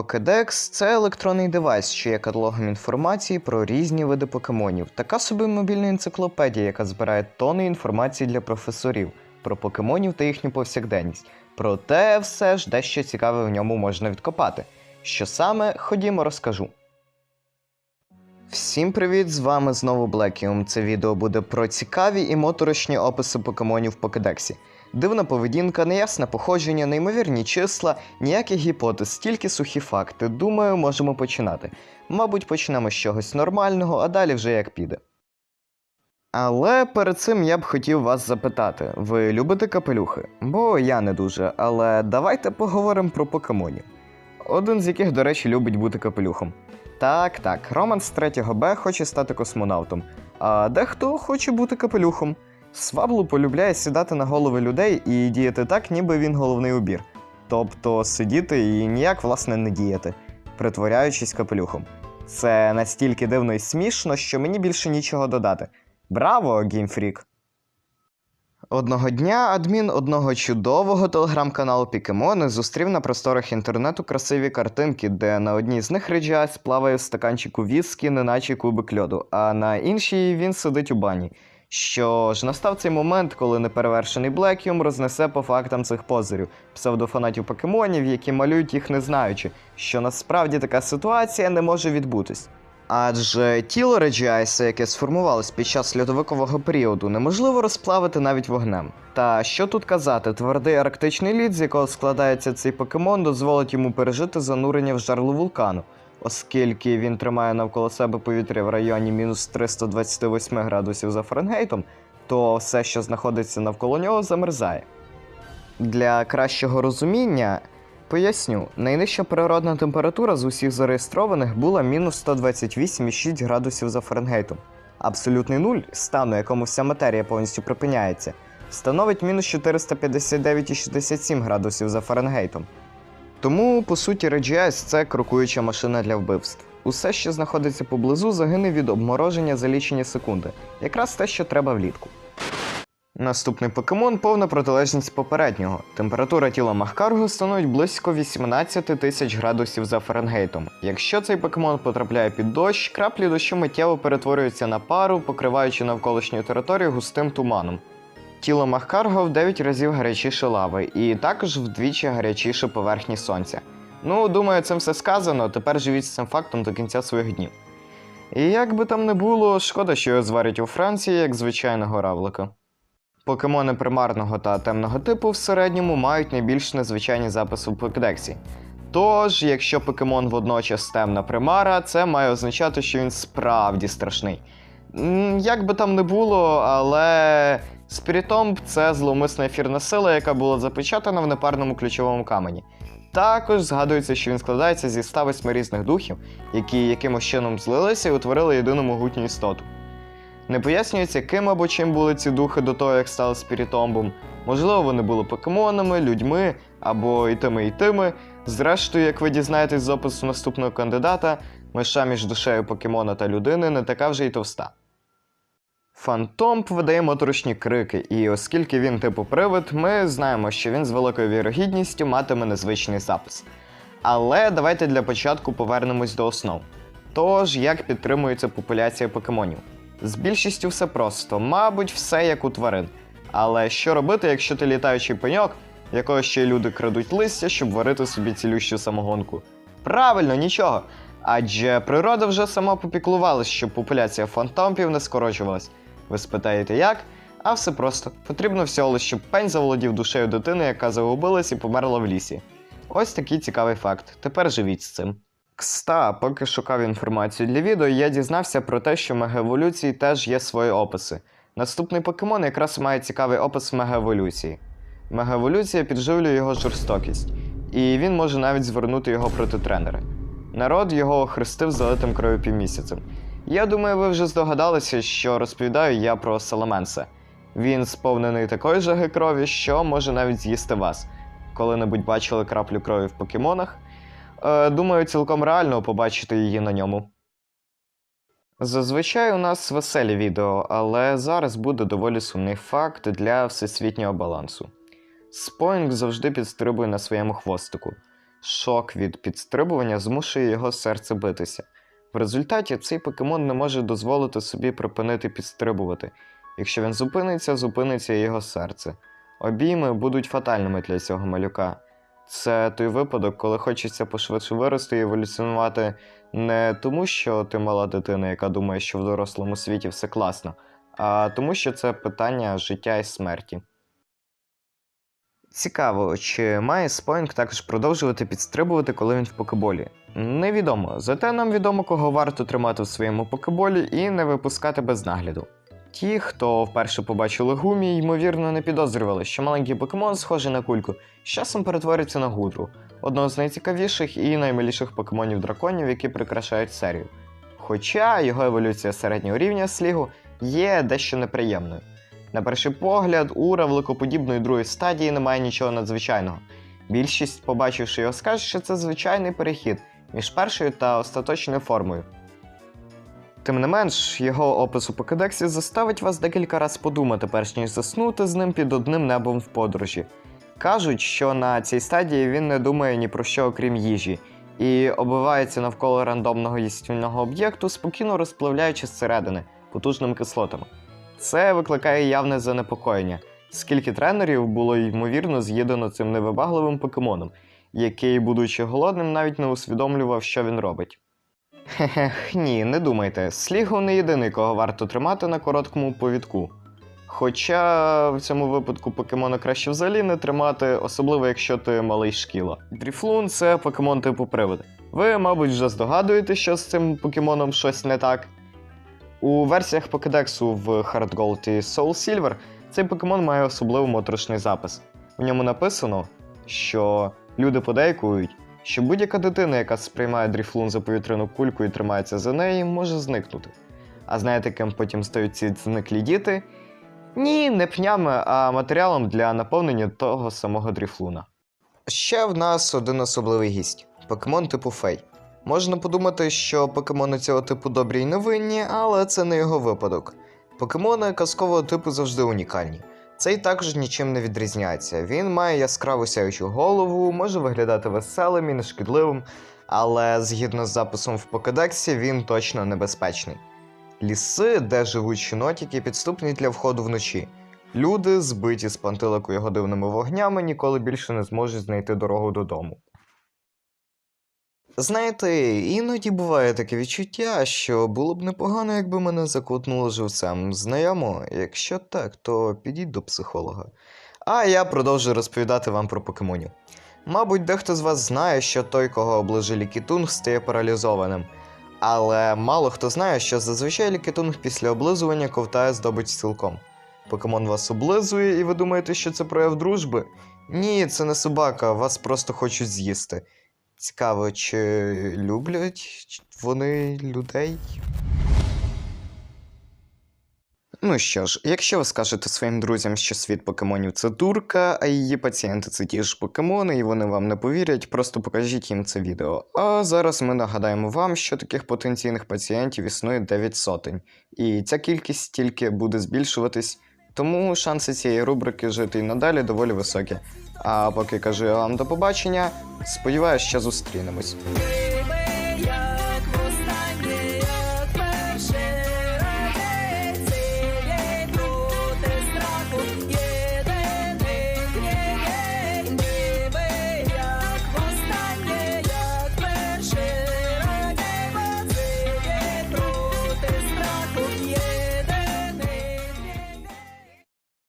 Pokédex – це електронний девайс, що є каталогом інформації про різні види покемонів. Така собі мобільна енциклопедія, яка збирає тони інформації для професорів про покемонів та їхню повсякденність. Проте все ж дещо цікаве в ньому можна відкопати. Що саме, ходімо розкажу. Всім привіт! З вами знову Блекіум. Це відео буде про цікаві і моторошні описи покемонів в Покедексі. Дивна поведінка, неясне походження, неймовірні числа, ніяких гіпотез, тільки сухі факти. Думаю, можемо починати. Мабуть, почнемо з чогось нормального, а далі вже як піде. Але перед цим я б хотів вас запитати: ви любите капелюхи? Бо я не дуже, але давайте поговоримо про покемонів. Один з яких, до речі, любить бути капелюхом. Так, так, Роман з 3 Б хоче стати космонавтом, а дехто хоче бути капелюхом. Сваблу полюбляє сідати на голови людей і діяти так, ніби він головний убір. Тобто сидіти і ніяк, власне, не діяти, притворяючись капелюхом. Це настільки дивно і смішно, що мені більше нічого додати. Браво, геймфрік! Одного дня адмін одного чудового телеграм-каналу Пікемони зустрів на просторах інтернету красиві картинки, де на одній з них Реджіас плаває в стаканчику віскі, неначе кубик льоду, а на іншій він сидить у бані. Що ж, настав цей момент, коли неперевершений Блекіум рознесе по фактам цих позерів, псевдофанатів покемонів, які малюють їх не знаючи, що насправді така ситуація не може відбутись. Адже тіло Реджіайса, яке сформувалось під час льодовикового періоду, неможливо розплавити навіть вогнем. Та що тут казати, твердий арктичний лід, з якого складається цей покемон, дозволить йому пережити занурення в жарло вулкану, оскільки він тримає навколо себе повітря в районі мінус 328 градусів за Фаренгейтом, то все, що знаходиться навколо нього, замерзає. Для кращого розуміння Поясню, найнижча природна температура з усіх зареєстрованих була мінус 128,6 градусів за Фаренгейтом. Абсолютний нуль, стан, у якому вся матерія повністю припиняється, становить мінус 459,67 градусів за Фаренгейтом. Тому, по суті, Regias – це крокуюча машина для вбивств. Усе, що знаходиться поблизу, загине від обмороження за лічені секунди, якраз те, що треба влітку. Наступний покемон повна протилежність попереднього. Температура тіла Махкарго становить близько 18 тисяч градусів за Фаренгейтом. Якщо цей покемон потрапляє під дощ, краплі дощу миттєво перетворюються на пару, покриваючи навколишню територію густим туманом. Тіло Махкарго в 9 разів гарячіше лави, і також вдвічі гарячіше поверхні сонця. Ну, думаю, цим все сказано, тепер живіть з цим фактом до кінця своїх днів. І як би там не було, шкода, що його зварять у Франції як звичайного равлика. Покемони примарного та темного типу в середньому мають найбільш незвичайні записи в покедексі. Тож, якщо покемон водночас темна примара, це має означати, що він справді страшний. Як би там не було, але Спірітомб це зловмисна ефірна сила, яка була запечатана в непарному ключовому камені. Також згадується, що він складається зі 108 різних духів, які якимось чином злилися і утворили єдину могутню істоту. Не пояснюється, ким або чим були ці духи до того, як стали спірітомбом. Можливо, вони були покемонами, людьми або і тими, і тими. Зрештою, як ви дізнаєтесь з опису наступного кандидата, межа між душею покемона та людини не така вже й товста. Фантомп видає моторошні крики, і оскільки він типу привид, ми знаємо, що він з великою вірогідністю матиме незвичний запис. Але давайте для початку повернемось до основ. Тож, як підтримується популяція покемонів? З більшістю все просто, мабуть, все як у тварин. Але що робити, якщо ти літаючий пеньок, якого ще й люди крадуть листя, щоб варити собі цілющу самогонку? Правильно, нічого. Адже природа вже сама попіклувалась, щоб популяція фантомпів не скорочувалась. Ви спитаєте як? А все просто. Потрібно всього лише, щоб пень заволодів душею дитини, яка загубилась і померла в лісі. Ось такий цікавий факт. Тепер живіть з цим. Кста, поки шукав інформацію для відео, я дізнався про те, що в мегаеволюції теж є свої описи. Наступний покемон якраз має цікавий опис в мегаеволюції. Мегаеволюція підживлює його жорстокість, і він може навіть звернути його проти тренера. Народ його охрестив залитим кров'ю півмісяцем. Я думаю, ви вже здогадалися, що розповідаю я про Саламенса. Він сповнений такої жаги крові, що може навіть з'їсти вас. Коли-небудь бачили краплю крові в покемонах? Е, думаю, цілком реально побачити її на ньому. Зазвичай у нас веселі відео, але зараз буде доволі сумний факт для всесвітнього балансу. Споінг завжди підстрибує на своєму хвостику. Шок від підстрибування змушує його серце битися. В результаті цей покемон не може дозволити собі припинити підстрибувати. Якщо він зупиниться, зупиниться його серце. Обійми будуть фатальними для цього малюка. Це той випадок, коли хочеться пошвидше вирости і еволюціонувати не тому, що ти мала дитина, яка думає, що в дорослому світі все класно, а тому, що це питання життя і смерті. Цікаво, чи має Споінг також продовжувати підстрибувати, коли він в покеболі? Невідомо, зате нам відомо, кого варто тримати в своєму покеболі і не випускати без нагляду. Ті, хто вперше побачили гумі, ймовірно, не підозрювали, що маленький покемон, схожий на кульку, з часом перетвориться на гудру, одного з найцікавіших і наймиліших покемонів драконів, які прикрашають серію. Хоча його еволюція середнього рівня слігу є дещо неприємною. На перший погляд, у равликоподібної другої стадії немає нічого надзвичайного. Більшість, побачивши його, скаже, що це звичайний перехід між першою та остаточною формою. Тим не менш, його опис у покедексі заставить вас декілька раз подумати, перш ніж заснути з ним під одним небом в подорожі. Кажуть, що на цій стадії він не думає ні про що окрім їжі, і оббивається навколо рандомного їстівного об'єкту, спокійно розпливляючи зсередини потужними кислотами. Це викликає явне занепокоєння, скільки тренерів було ймовірно з'їдено цим невибагливим покемоном, який, будучи голодним, навіть не усвідомлював, що він робить. Хе-хех, ні, не думайте, Слігу не єдиний, кого варто тримати на короткому повідку. Хоча в цьому випадку покемона краще взагалі не тримати, особливо якщо ти малий шкіла. Дріфлун це покемон типу привид. Ви, мабуть, вже здогадуєте, що з цим покемоном щось не так. У версіях покедексу в Hard Gold і Soul Silver цей покемон має особливо моторошний запис. В ньому написано, що люди подейкують, що будь-яка дитина, яка сприймає дріфлун за повітряну кульку і тримається за неї, може зникнути. А знаєте, ким потім стають ці зниклі діти? Ні, не пнями, а матеріалом для наповнення того самого дріфлуна. Ще в нас один особливий гість покемон типу Фей. Можна подумати, що покемони цього типу добрі й невинні, але це не його випадок. Покемони казкового типу завжди унікальні. Цей також нічим не відрізняється. Він має яскраву сяючу голову, може виглядати веселим і нешкідливим, але згідно з записом в покедексі, він точно небезпечний. Ліси, де живуть щенотіки, підступні для входу вночі. Люди, збиті з пантелику його дивними вогнями, ніколи більше не зможуть знайти дорогу додому. Знаєте, іноді буває таке відчуття, що було б непогано, якби мене закутнуло живцем. Знайомо, якщо так, то підіть до психолога. А я продовжую розповідати вам про покемонів. Мабуть, дехто з вас знає, що той, кого оближи лікітунг, стає паралізованим. Але мало хто знає, що зазвичай лікітунг після облизування ковтає здобич цілком. Покемон вас облизує, і ви думаєте, що це прояв дружби? Ні, це не собака, вас просто хочуть з'їсти. Цікаво, чи люблять вони людей? Ну що ж, якщо ви скажете своїм друзям, що світ покемонів це дурка, а її пацієнти це ті ж покемони, і вони вам не повірять, просто покажіть їм це відео. А зараз ми нагадаємо вам, що таких потенційних пацієнтів існує 9 сотень, і ця кількість тільки буде збільшуватись, тому шанси цієї рубрики жити і надалі доволі високі. А поки кажу я вам до побачення, сподіваюся, що зустрінемось.